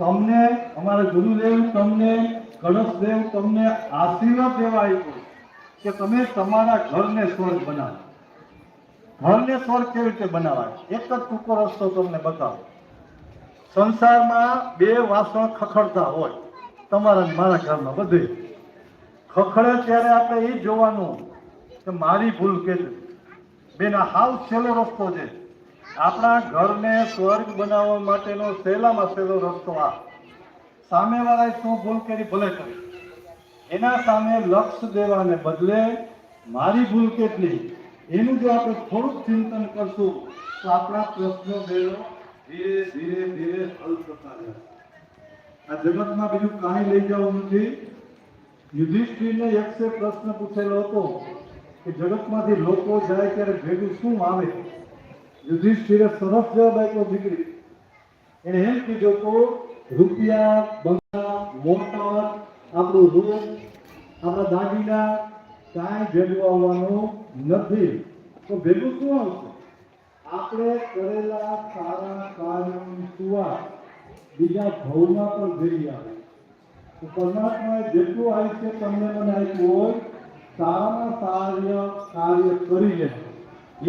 તમને અમારા ગુરુદેવ તમને, ગણેશદેવ તમને આશીર્વાદ દેવા આપ્યો કે તમે તમારા ઘરને સ્વર્ગ બનાવો. ઘરને સ્વર્ગ કેવી રીતે બનાવાય? એક જ ટૂંકો રસ્તો તમને બતાવો. સંસારમાં બે વાસણ ખખડતા હોય, તમારા મારા ઘરમાં બધે. ખખડે ત્યારે આપણે એ જોવાનું કે મારી ભૂલ કેટલી બેના હાવ છેલ્લો રસ્તો છે. આપણા ઘરને સ્વર્ગ બનાવવા માટેનો સહેલામાં સહેલો રસ્તો આ. સામેવાળાએ શું ભૂલ કરી ભલે કરી. એના સામે લક્ષ દેવાને બદલે મારી ભૂલ કેટલી? એનું જો આપણે થોડુંક ચિંતન કરશું, તો આપણા પ્રશ્નો મેળો ધીરે ધીરે ધીરે હલ થતા જશે આ જગતમાં બીજું કાંઈ લઈ જવું નથી. યુધિષ્ઠિરને એકસે પ્રશ્ન પૂછેલો હતો કે જગતમાંથી લોકો જાય ત્યારે ભેગું શું આવે? યુધિષ્ઠિરે સરસ જવાબ દીકરી. એને એમ કીધું તો રૂપિયા, બંગલા, મોટર, આપણું રૂપ આપણા દાગીના કાંઈ ભેગું આવવાનું નથી. તો ભેગું શું આવશે? આપણે કરેલા સારા કાર્યની સુવા બીજા ભવમાં પણ ભેગી આવે. તો પરમાત્માએ જેટલું આયુષ્ય તમને મને આપ્યું હોય, સારામાં સારા કાર્ય કરીને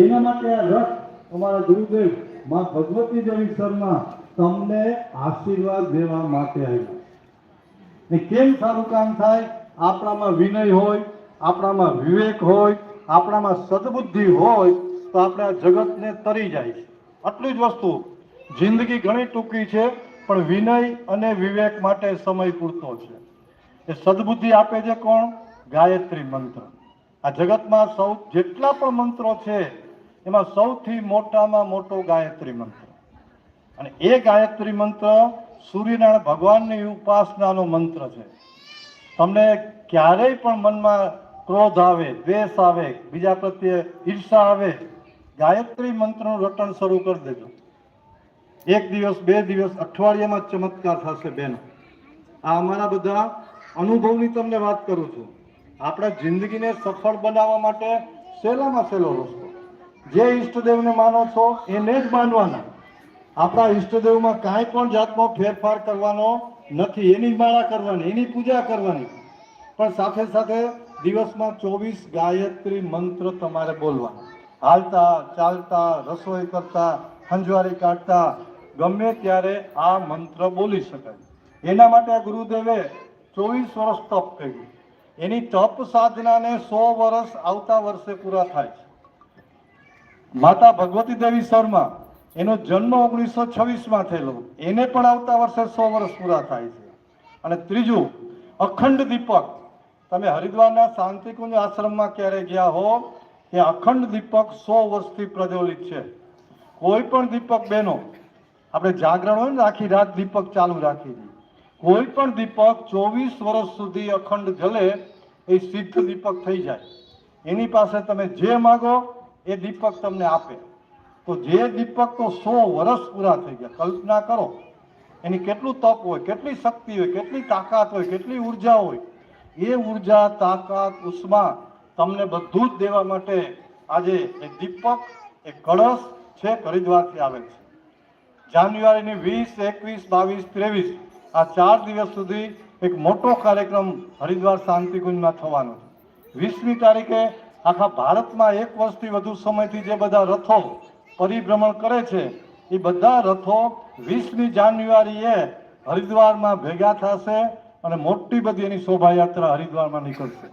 એના માટે આ રથ અમારા ગુરુદેવમાં ભગવતી દેવી શર્મા, તમને આશીર્વાદ દેવા માટે આવ્યા. ને કેમ સારું કામ થાય? આપણામાં વિનય હોય, આપણામાં વિવેક હોય, આપણામાં સદબુદ્ધિ હોય, તો આપણે આ જગતને તરી જાય છે. આટલી જ વસ્તુ. જિંદગી ઘણી ટૂંકી છે, પણ વિનય અને વિવેક માટે સમય પૂરતો છે. એ સદબુદ્ધિ આપે છે કોણ? ગાયત્રી મંત્ર. આ જગતમાં સૌ જેટલા પણ મંત્રો છે એમાં સૌથી મોટામાં મોટો ગાયત્રી મંત્ર. અને એ ગાયત્રી મંત્ર સૂર્યનારાયણ ભગવાનની ઉપાસનાનો મંત્ર છે. તમને ક્યારેય પણ મનમાં ક્રોધ આવે, દ્વેષ આવે, બીજા પ્રત્યે ઈર્ષા આવે, ગાયત્રી મંત્રનું રટણ શરૂ કરી દેજો. એક દિવસ, બે દિવસ, અઠવાડિયામાં ચમત્કાર થશે બેન. આ અમારા બધા અનુભવની તમને વાત કરું છું. આપણા જિંદગીને સફળ બનાવવા માટે સહેલામાં સહેલો રસ્તો જે ઈષ્ટદેવને માનો છો, એને જ માનવાના. આપણા ઈષ્ટદેવમાં કાંઈ પણ જાતનો ફેરફાર કરવાનો નથી. એની માળા કરવાની, એની પૂજા કરવાની. પણ સાથે સાથે દિવસમાં ચોવીસ ગાયત્રી મંત્ર તમારે બોલવા હાલતા, ચાલતા, રસોઈ કરતા ખંજવારી કાઢતા, ગમે ત્યારે આ મંત્ર બોલી શકાય. એના માટે આ ગુરુદેવે ચોવીસ વર્ષ તપ કર્યું. એની તપ સાધનાને સો વર્ષ આવતા વર્ષે પૂરા થાય છે. માતા ભગવતી દેવી શર્મા, એનો જન્મ ઓગણીસો છવ્વીસમાં થયેલો. એને પણ આવતા વર્ષે સો વર્ષ પૂરા થાય છે. અને ત્રીજું, અખંડ દીપક. તમે હરિદ્વારના શાંતિકુંજ આશ્રમમાં ક્યારે ગયા હો એ અખંડ દીપક સો વર્ષથી પ્રજ્વલિત છે. કોઈ પણ દીપક બહેનો, આપણે જાગરણ હોય ને આખી રાત દીપક ચાલુ રાખી દઈએ. કોઈ પણ દીપક ચોવીસ વર્ષ સુધી અખંડ જલે, એ સિદ્ધ દીપક થઈ જાય. એની પાસે તમે જે માગો એ દીપક તમને આપે. તો જે દીપક તો સો વર્ષ પૂરા થઈ ગયા, કલ્પના કરો. એની કેટલું તપ હોય, કેટલી શક્તિ હોય, કેટલી તાકાત હોય, કેટલી ઊર્જા હોય. એ ઊર્જા, તાકાત, ઉષ્મા તમને બધું જ દેવા માટે આજે એ દીપક, એ કળશ છે, હરિદ્વારથી આવે છે. જાન્યુઆરીની વીસ, એકવીસ, બાવીસ, ત્રેવીસ, આ ચાર દિવસ સુધી એક મોટો કાર્યક્રમ હરિદ્વાર શાંતિકુંજમાં થવાનો છે. વીસમી તારીખે આખા ભારતમાં એક વર્ષથી વધુ સમયથી જે બધા રથો પરિભ્રમણ કરે છે, એ બધા રથો વીસમી જાન્યુઆરીએ હરિદ્વારમાં ભેગા થશે અને મોટી બધી એની શોભાયાત્રા હરિદ્વારમાં નીકળશે.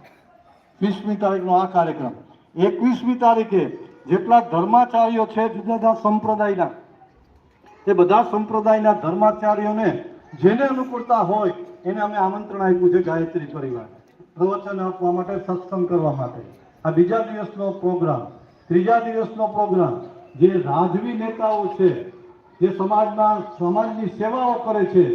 વીસમી તારીખનો આ કાર્યક્રમ. એકવીસમી તારીખે જેટલા ધર્માચાર્યો છે જુદા જુદા સંપ્રદાયના, એ બધા સંપ્રદાયના ધર્માચાર્યોને જેને અનુકૂળતા હોય, એને અમે આમંત્રણ આપ્યું છે ગાયત્રી પરિવાર. પ્રવચન આપવા માટે સત્સંગ કરવા માટે. આ બીજા દિવસનો પ્રોગ્રામ, ત્રીજા દિવસનો પ્રોગ્રામ, જે રાજવી નેતાઓ છે, જે સમાજના સમાજની સેવાઓ કરે છે,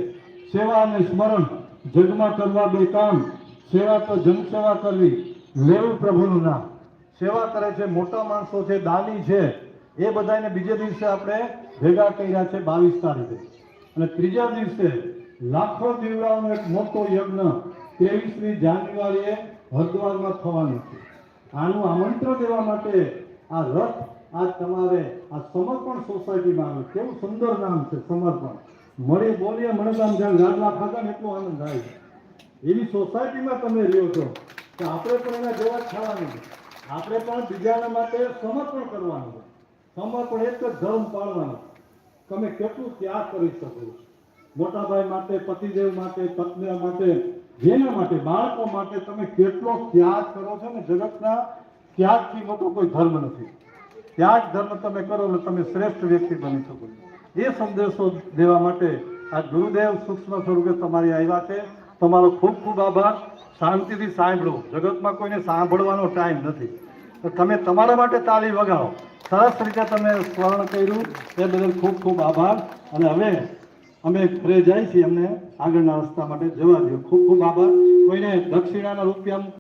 સેવા અને સ્મરણ, જગમાં કરવા બે કામ સેવા તો જનસેવા કરવી, લેવું પ્રભુનું નામ. સેવા કરે છે મોટા માણસો છે, દાની છે, એ બધાને બીજે દિવસે આપણે ભેગા કર્યા છે બાવીસ તારીખે. અને ત્રીજા દિવસે લાખો દીવડાઓનો એક મોટો યજ્ઞ ત્રેવીસમી જાન્યુઆરીએ હરિદ્વારમાં થવાનો છે. આનું આમંત્રણ દેવા માટે આ રથ આ તમારે આ સમર્પણ સોસાયટીમાં આવે કેવું સુંદર નામ છે, સમર્પણ. મળી બોલીએ, મને જ્યાં જાણે ખાતા ને એટલો આનંદ થાય એવી સોસાયટીમાં તમે રહ્યો છો કે આપણે પણ એના જેવા જ ખાવાનું છે. આપણે પણ બીજાના માટે સમર્પણ કરવાનું છે. સમર્પણ એક જ ધર્મ પાળવાનો તમે કેટલું ત્યાગ કરી શકો મોટાભાઈ માટે, પતિદેવ માટે પત્ની માટે જેના માટે બાળકો માટે તમે કેટલો ત્યાગ કરો છો ને જગતના ત્યાગથી મોટો કોઈ ધર્મ નથી. ત્યાગ ધર્મ તમે કરો એટલે તમે શ્રેષ્ઠ વ્યક્તિ બની શકો એ સંદેશો દેવા માટે આ ગુરુદેવ સૂક્ષ્મ સ્વરૂપે તમારી આવ્યા છે. તમારો ખૂબ ખૂબ આભાર. શાંતિથી સાંભળો. જગતમાં કોઈને સાંભળવાનો ટાઈમ નથી. તો તમે તમારા માટે તાળી વગાડો. સરસ રીતે તમે સ્મરણ કર્યું. એ બદલ ખૂબ ખૂબ આભાર. અને હવે અમે ઘરે જાય છીએ અમને આગળના રસ્તા માટે જવા દો ખૂબ ખૂબ આભાર. કોઈને દક્ષિણાના રૂપિયા